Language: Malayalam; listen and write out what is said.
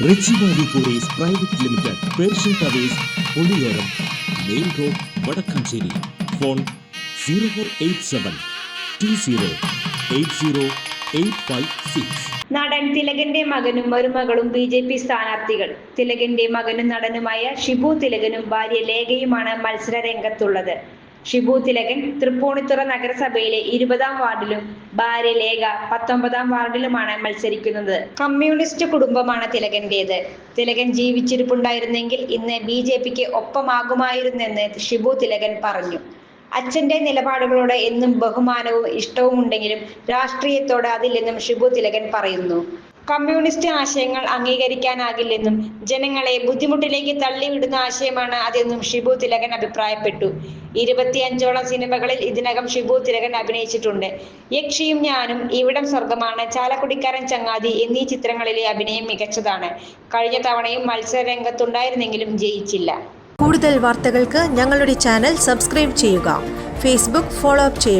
Richie valley Kuries private limited Persian towers Puliyoram main road Vadakkanchery. Phone zero four eight seven two zero eight zero eight five six. നടൻ തിലകന്റെ മകനും മരുമകളും ബി ജെ പി സ്ഥാനാർത്ഥികൾ. തിലകന്റെ മകനും നടനുമായ ഷിബു തിലകനും ഭാര്യ ലേഖയുമാണ് മത്സര രംഗത്തുള്ളത് ഷിബു തിലകൻ തൃപ്പൂണിത്തുറ നഗരസഭയിലെ ഇരുപതാം വാർഡിലും ഭാര്യ ലേഖ പത്തൊമ്പതാം വാർഡിലുമാണ് മത്സരിക്കുന്നത്. കമ്മ്യൂണിസ്റ്റ് കുടുംബമാണ് തിലകന്റേത്. തിലകൻ ജീവിച്ചിരിപ്പുണ്ടായിരുന്നെങ്കിൽ ഇന്ന് ബി ജെ പിക്ക് ഒപ്പമാകുമായിരുന്നെന്ന് ഷിബു തിലകൻ പറഞ്ഞു. അച്ഛന്റെ നിലപാടുകളോട് എന്നും ബഹുമാനവും ഇഷ്ടവും ഉണ്ടെങ്കിലും രാഷ്ട്രീയത്തോട് അതില്ലെന്നും ഷിബു തിലകൻ പറയുന്നു. കമ്മ്യൂണിസ്റ്റ് ആശയങ്ങൾ അംഗീകരിക്കാനാകില്ലെന്നും ജനങ്ങളെ ബുദ്ധിമുട്ടിലേക്ക് തള്ളിവിടുന്ന ആശയമാണ് അതെന്നും ഷിബു തിലകൻ അഭിപ്രായപ്പെട്ടു. ഇരുപത്തിയഞ്ചോളം സിനിമകളിൽ ഇതിനകം ഷിബു തിലകൻ അഭിനയിച്ചിട്ടുണ്ട്. യക്ഷിയും ഞാനും ഇവിടം സ്വർഗമാണ് ചാലക്കുടിക്കാരൻ ചങ്ങാതി എന്നീ ചിത്രങ്ങളിലെ അഭിനയം മികച്ചതാണ്. കഴിഞ്ഞ തവണയും മത്സര രംഗത്തുണ്ടായിരുന്നെങ്കിലും ജയിച്ചില്ല. കൂടുതൽ വാർത്തകൾക്ക് ഞങ്ങളുടെ ചാനൽ സബ്സ്ക്രൈബ് ചെയ്യുക. ഫേസ്ബുക്ക് ഫോളോ അപ്പ് ചെയ്യുക.